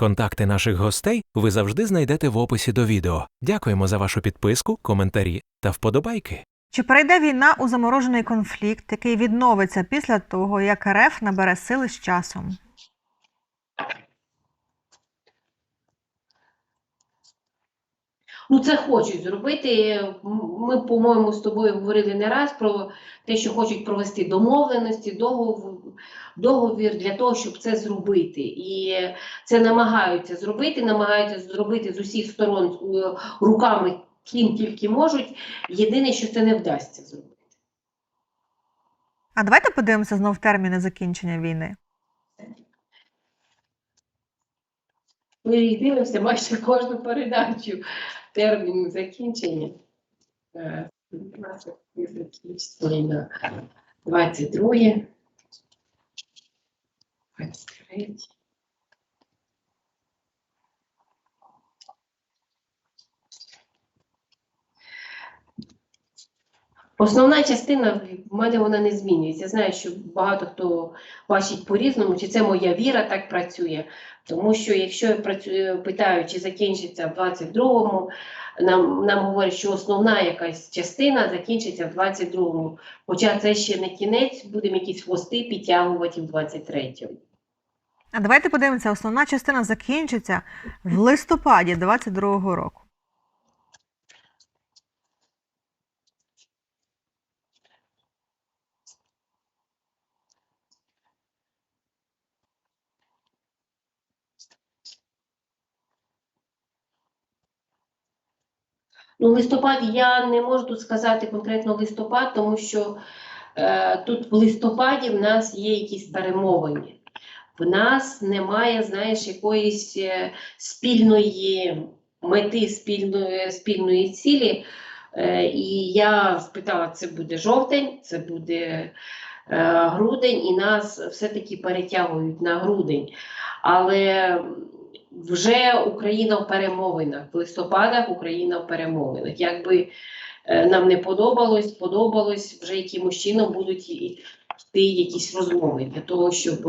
Контакти наших гостей ви завжди знайдете в описі до відео. Дякуємо за вашу підписку, коментарі та вподобайки. Чи перейде війна у заморожений конфлікт, який відновиться після того, як РФ набере сили з часом? Ну, це хочуть зробити. Ми, по-моєму, з тобою говорили не раз про те, що хочуть провести домовленості, договір, договір для того, щоб це зробити. І це намагаються зробити, намагаються зробити з усіх сторон е, руками, ким тільки можуть. Єдине, що це не вдасться зробити. А давайте подивимося знов терміни закінчення війни. Ми дивимося майже кожну передачу. Термін закінчення. Е, у нас закінчиться війна. 22, 23. Основна частина в мене вона не змінюється. Я знаю, що багато хто бачить по-різному, чи це моя віра так працює. Тому що якщо я працюю, питаю, чи закінчиться в 22-му, нам, нам говорять, що основна якась частина закінчиться в 22-му. Хоча це ще не кінець, будемо якісь хвости підтягувати в 23-му. А давайте подивимося, основна частина закінчиться в листопаді 22-го року. Ну, листопад я не можу сказати конкретно листопад, тому що е, тут в листопаді в нас є якісь перемовини. В нас немає, знаєш, якоїсь е, спільної мети, спільної, спільної цілі. Е, і я спитала, це буде жовтень, це буде е, грудень, і нас все-таки перетягують на грудень. Але вже Україна в перемовинах. В листопадах Україна в перемовинах. Якби нам не подобалось, подобалось, вже якимось чином будуть йти якісь розмови для того, щоб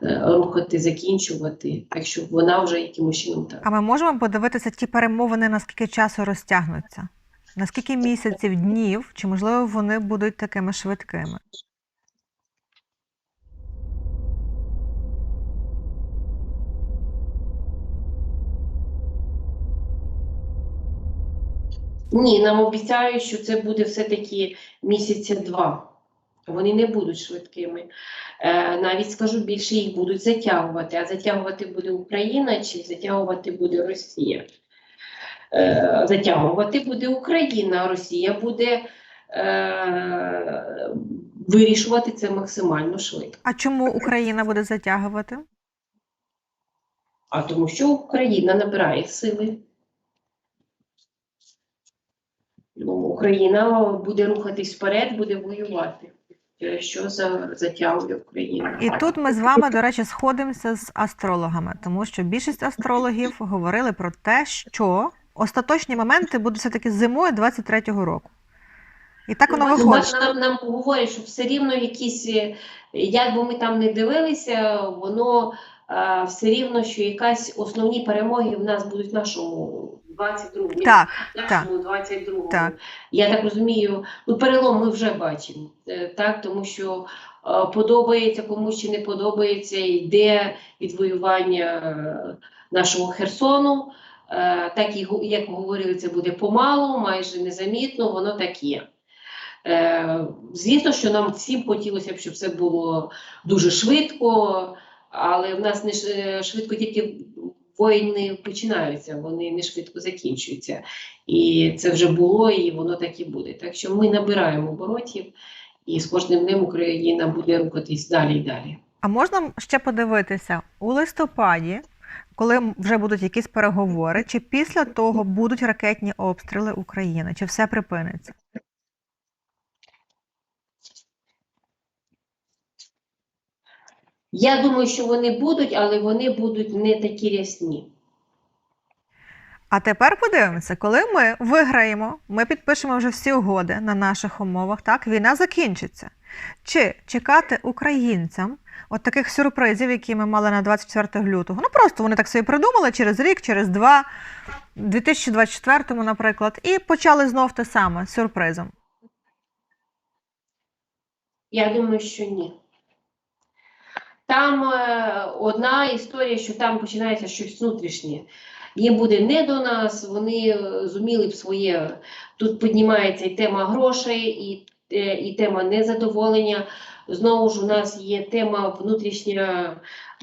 рухати, закінчувати. Так що вона вже якимось чином так. А ми можемо подивитися ті перемовини, наскільки часу розтягнуться? Наскільки місяців, днів, чи можливо вони будуть такими швидкими? Ні, нам обіцяють, що це буде все-таки місяця два. Вони не будуть швидкими. Е, навіть скажу більше, їх будуть затягувати. А затягувати буде Україна чи затягувати буде Росія? Е, затягувати буде Україна, а Росія буде е, вирішувати це максимально швидко. А чому Україна буде затягувати? А тому що Україна набирає сили. Україна буде рухатись вперед, буде воювати. Через Що за затягує Україну? І тут ми з вами, до речі, сходимося з астрологами, тому що більшість астрологів говорили про те, що остаточні моменти будуть все-таки зимою 23-го року. І так воно Ну, виходить. Нам, нам говорять, що все рівно якісь, е, як би ми там не дивилися, воно е, все рівно, що якась основні перемоги в нас будуть в нашому 22-му. Так, нашому 22-му. так. Я так розумію, ну перелом ми вже бачимо, е, так, тому що е, подобається комусь чи не подобається, йде відвоювання е, нашого Херсону. Так як говорили, це буде помалу, майже незамітно, воно так є. Звісно, що нам всім хотілося б, щоб все було дуже швидко, але в нас не швидко тільки воїни починаються, вони не швидко закінчуються. І це вже було, і воно так і буде. Так що ми набираємо оборотів, і з кожним днем Україна буде рухатись далі і далі. А можна ще подивитися у листопаді, коли вже будуть якісь переговори, чи після того будуть ракетні обстріли України, чи все припиниться? Я думаю, що вони будуть, але вони будуть не такі рясні. А тепер подивимося, коли ми виграємо, ми підпишемо вже всі угоди на наших умовах, так, війна закінчиться. Чи чекати українцям от таких сюрпризів, які ми мали на 24 лютого? Ну просто вони так собі придумали через рік, через два, в 2024, наприклад, і почали знов те саме з сюрпризом. Я думаю, що ні. Там е, одна історія, що там починається щось внутрішнє. Їм буде не до нас, вони е, зуміли б своє. Тут піднімається і тема грошей, і, е, і тема незадоволення. Знову ж у нас є тема внутрішня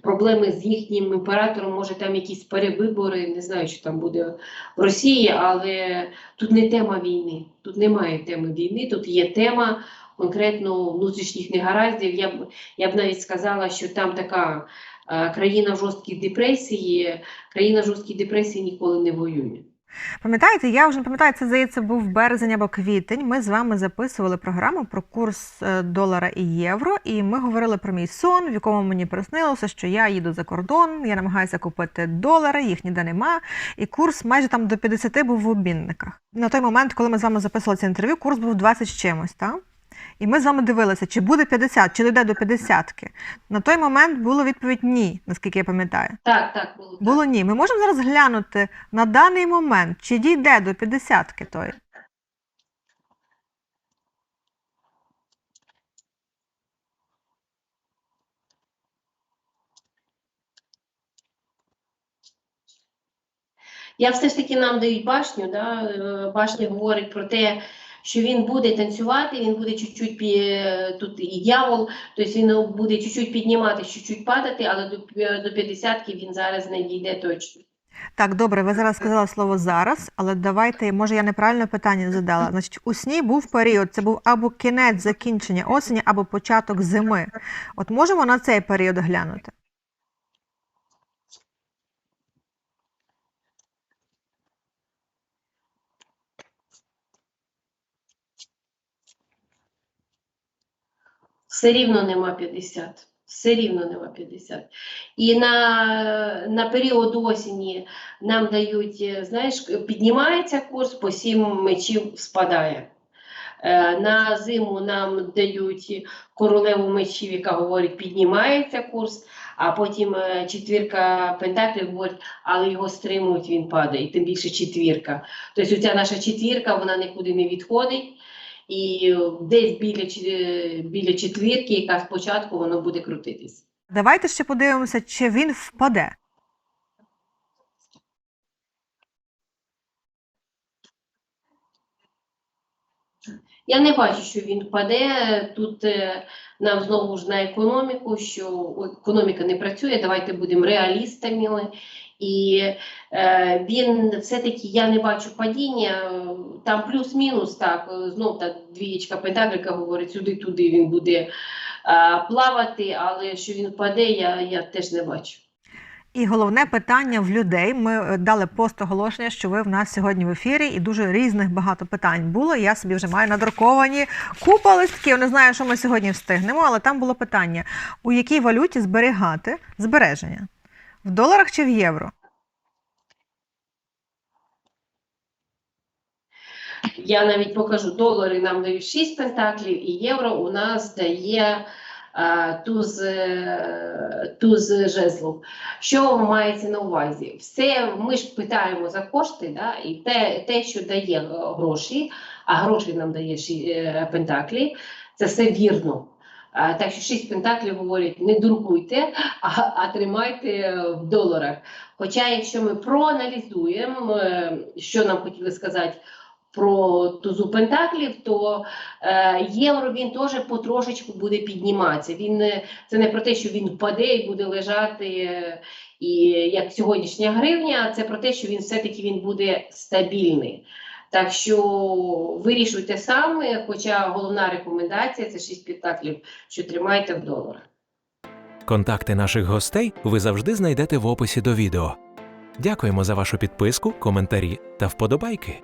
проблеми з їхнім імператором. Може, там якісь перевибори, не знаю, що там буде в Росії, але тут не тема війни. Тут немає теми війни, тут є тема конкретно внутрішніх негараздів. Я б я б навіть сказала, що там така е, країна в жорсткій депресії, країна в жорсткій депресії ніколи не воює. Пам'ятаєте, я вже не пам'ятаю, це здається був березень або квітень. Ми з вами записували програму про курс е, долара і євро, і ми говорили про мій сон, в якому мені приснилося, що я їду за кордон, я намагаюся купити долари, їх ніде нема. І курс майже там до 50 був в обмінниках. На той момент, коли ми з вами записували це інтерв'ю, курс був 20 з чимось, так? І ми з вами дивилися, чи буде 50, чи дійде до 50. На той момент була відповідь ні, наскільки я пам'ятаю. Так, так було. так. Було ні. Ми можемо зараз глянути на даний момент, чи дійде до 50-ки тої. Я все ж таки нам дають башню. Да? е, Башня говорить про те, що він буде танцювати, він буде чуть-чуть тут і дьявол, тобто він буде чуть-чуть підніматися, чуть-чуть падати, але до, до 50-ки він зараз не дійде точно. Так, добре, ви зараз сказали слово зараз, але давайте, може, я неправильне питання задала. Значить, у сні був період, це був або кінець закінчення осені, або початок зими. От можемо на цей період глянути. Все рівно нема 50. Все рівно нема 50. І на, на період осені нам дають, е, знаєш, піднімається курс, по 7 мечів спадає. Е, На зиму нам дають королеву мечів, яка говорить, піднімається курс, а потім е, четвірка пентаклів говорить, але його стримують, він падає, і тим більше четвірка. Тобто ця наша четвірка, вона нікуди не відходить. І десь біля, біля четвірки, яка спочатку воно буде крутитись. Давайте ще подивимося, чи він впаде. Я не бачу, що він впаде. Тут е, нам знову ж на економіку, що економіка не працює. Давайте будемо реалістами. І е, він все-таки я не бачу падіння. Там плюс-мінус, так, знов та двієчка пентакліка говорить, сюди-туди він буде е, плавати, але що він впаде, я, я теж не бачу. І головне питання в людей. Ми е, дали пост оголошення, що ви в нас сьогодні в ефірі, і дуже різних багато питань було. Я собі вже маю надруковані купа листків. Не знаю, що ми сьогодні встигнемо, але там було питання: у якій валюті зберігати збереження? В доларах чи в євро? Я навіть покажу долари нам дають 6 пентаклів, і євро у нас дає а, туз, е, туз жезлов. Що мається на увазі? Все ми ж питаємо за кошти, да? і те, те, що дає е, гроші, а гроші нам дає ші- е, пентаклі, це все вірно. Так що 6 пентаклів говорять, не дуркуйте, а, а тримайте в доларах. Хоча, якщо ми проаналізуємо, е, що нам хотіли сказати про тузу пентаклів, то е, євро він теж потрошечку буде підніматися. Він це не про те, що він впаде і буде лежати, е, і як сьогоднішня гривня, це про те, що він все-таки він буде стабільний. Так що вирішуйте саме, хоча головна рекомендація це 6 пітаклів, що тримайте в доларах. Контакти наших гостей ви завжди знайдете в описі до відео. Дякуємо за вашу підписку, коментарі та вподобайки.